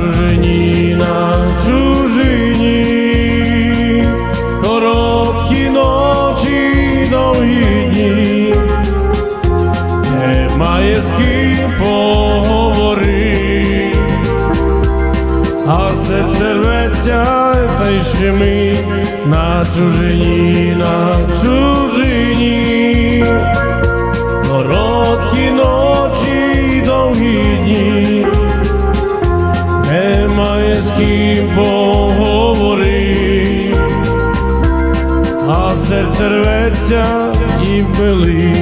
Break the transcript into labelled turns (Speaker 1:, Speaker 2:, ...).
Speaker 1: чужині, на чужині, короткі ночі, довгі дні, немає з ким поговорити, а серце рветься, та й ще ми на чужині, на чужині, з ким поговори, а серце рветься і вбили.